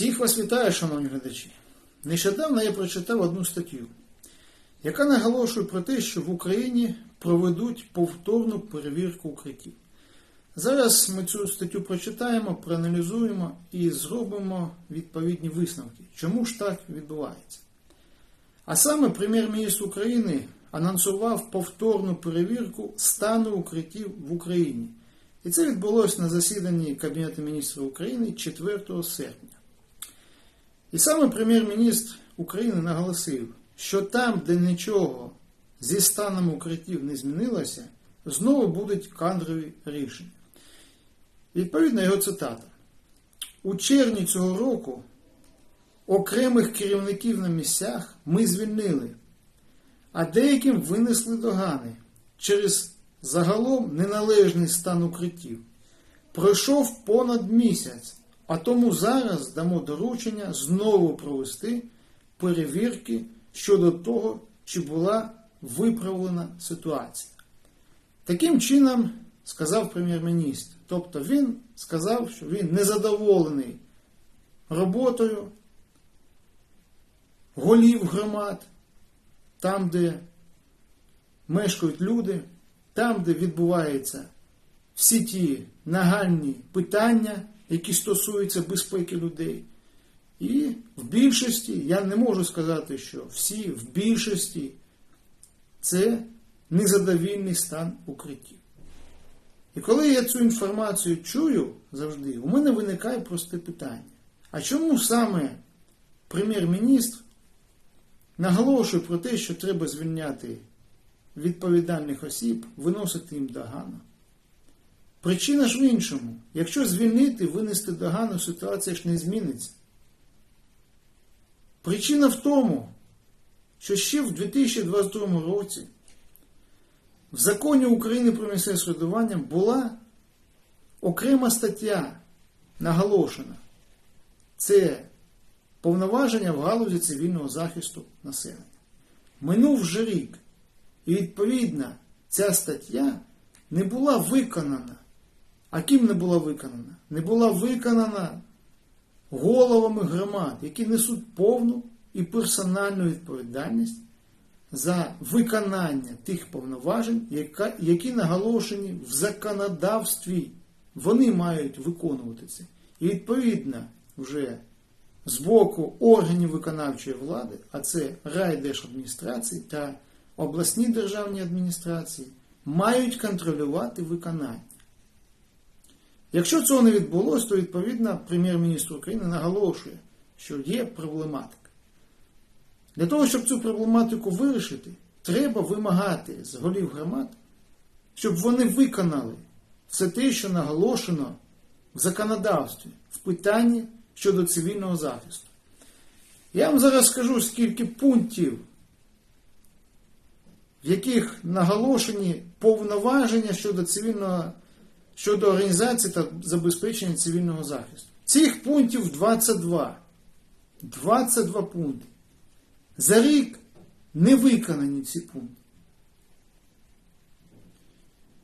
Всіх вас вітаю, шановні глядачі. Нещодавно я прочитав одну статтю, яка наголошує про те, що в Україні проведуть повторну перевірку укриттів. Зараз ми цю статтю прочитаємо, проаналізуємо і зробимо відповідні висновки, чому ж так відбувається. А саме прем'єр-міністр України анонсував повторну перевірку стану укриттів в Україні. І це відбулося на засіданні Кабінету міністрів України 4 серпня. І саме прем'єр-міністр України наголосив, що там, де нічого зі станом укриттів не змінилося, знову будуть кадрові рішення. Відповідно його цитата. У червні цього року окремих керівників на місцях ми звільнили, а деяким винесли догани через загалом неналежний стан укриттів. Пройшов понад місяць, а тому зараз дамо доручення знову провести перевірки щодо того, чи була виправлена ситуація. Таким чином, сказав прем'єр-міністр. Тобто він сказав, що він незадоволений роботою голів громад, там, де мешкають люди, там, де відбуваються всі ті нагальні питання, які стосуються безпеки людей. І в більшості, я не можу сказати, що всі в більшості це незадовільний стан укриттів. І коли я цю інформацію чую завжди, у мене виникає просте питання. А чому саме прем'єр-міністр наголошує про те, що треба звільняти відповідальних осіб, виносити їм догану? Причина ж в іншому. Якщо звільнити, винести догану, ситуація ж не зміниться. Причина в тому, що ще в 2022 році в законі України про місцеве самоврядування була окрема стаття наголошена. Це повноваження в галузі цивільного захисту населення. Минув вже рік. І відповідно ця стаття не була виконана. А ким не була виконана? Не була виконана головами громад, які несуть повну і персональну відповідальність за виконання тих повноважень, які наголошені в законодавстві. Вони мають виконувати це. І відповідно вже з боку органів виконавчої влади, а це райдержадміністрації та обласні державні адміністрації, мають контролювати виконання. Якщо цього не відбулося, то відповідно прем'єр-міністр України наголошує, що є проблематика. Для того, щоб цю проблематику вирішити, треба вимагати з голів громад, щоб вони виконали все те, що наголошено в законодавстві, в питанні щодо цивільного захисту. Я вам зараз скажу, скільки пунктів, в яких наголошені повноваження щодо цивільного щодо організації та забезпечення цивільного захисту. Цих пунктів 22. 22 пункти. За рік не виконані ці пункти.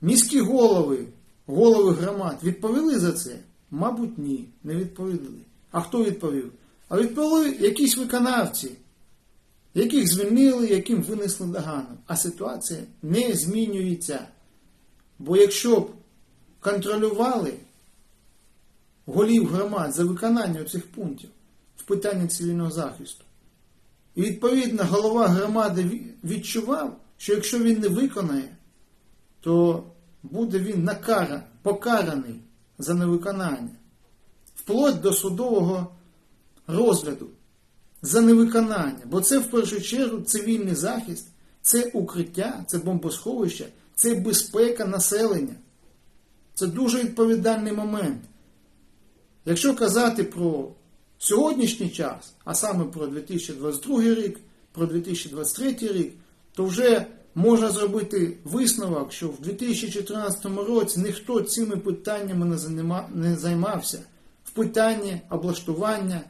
Міські голови, голови громад відповіли за це? Мабуть, ні, не відповіли. А хто відповів? А відповіли якісь виконавці, яких звільнили, яким винесли догану. А ситуація не змінюється. Бо якщо б контролювали голів громад за виконання цих пунктів в питанні цивільного захисту, і відповідно голова громади відчував, що якщо він не виконає, то буде він накара, покараний за невиконання, вплоть до судового розгляду за невиконання. Бо це в першу чергу цивільний захист, це укриття, це бомбосховище, це безпека населення. Це дуже відповідальний момент. Якщо казати про сьогоднішній час, а саме про 2022 рік, про 2023 рік, то вже можна зробити висновок, що в 2014 році ніхто цими питаннями не займався в питанні облаштування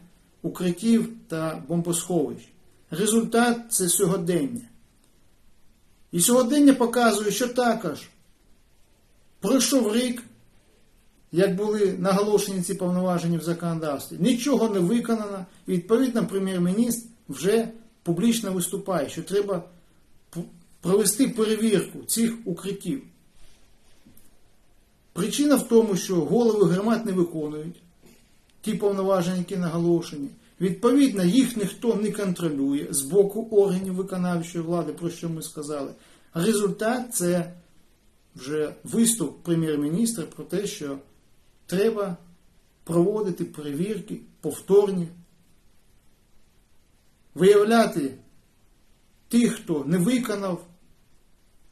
укриттів та бомбосховищ. Результат це сьогодення. І сьогодення показує, що також пройшов рік, як були наголошені ці повноваження в законодавстві, нічого не виконано, і відповідно прем'єр-міністр вже публічно виступає, що треба провести перевірку цих укриттів. Причина в тому, що голови громад не виконують ті повноваження, які наголошені. Відповідно, їх ніхто не контролює з боку органів виконавчої влади, про що ми сказали. Результат це вже виступ прем'єр-міністра про те, що треба проводити перевірки повторні, виявляти тих, хто не виконав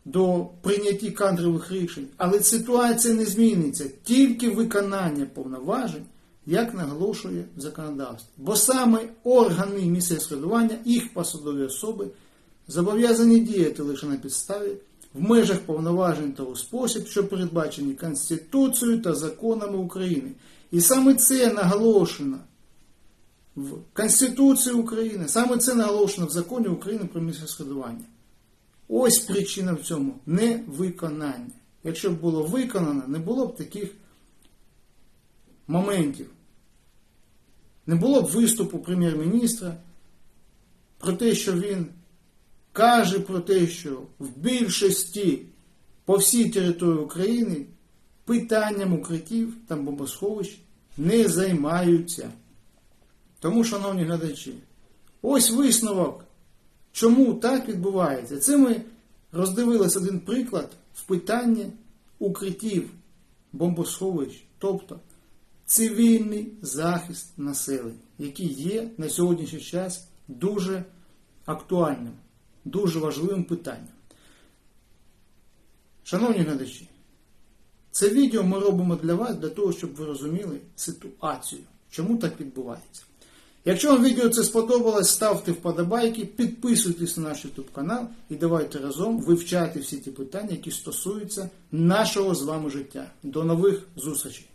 до прийняття кадрових рішень. Але ситуація не зміниться, тільки виконання повноважень, як наголошує законодавство. Бо саме органи місцевого їх посадові особи зобов'язані діяти лише на підставі в межах повноважень та у спосіб, що передбачені Конституцією та законами України. І саме це наголошено в Конституції України, саме це наголошено в законі України про місцеве самоврядування. Ось причина в цьому невиконання. Якщо б було виконано, не було б таких моментів. Не було б виступу прем'єр-міністра про те, що він каже про те, що в більшості по всій території України питанням укриттів та бомбосховищ не займаються. Тому, шановні глядачі, ось висновок, чому так відбувається. Це ми роздивилися один приклад в питанні укриттів бомбосховищ, тобто цивільний захист населення, який є на сьогоднішній час дуже актуальним, дуже важливим питанням. Шановні глядачі, це відео ми робимо для вас, для того, щоб ви розуміли ситуацію, чому так відбувається. Якщо вам відео це сподобалось, ставте вподобайки, підписуйтесь на наш YouTube канал і давайте разом вивчати всі ті питання, які стосуються нашого з вами життя. До нових зустрічей!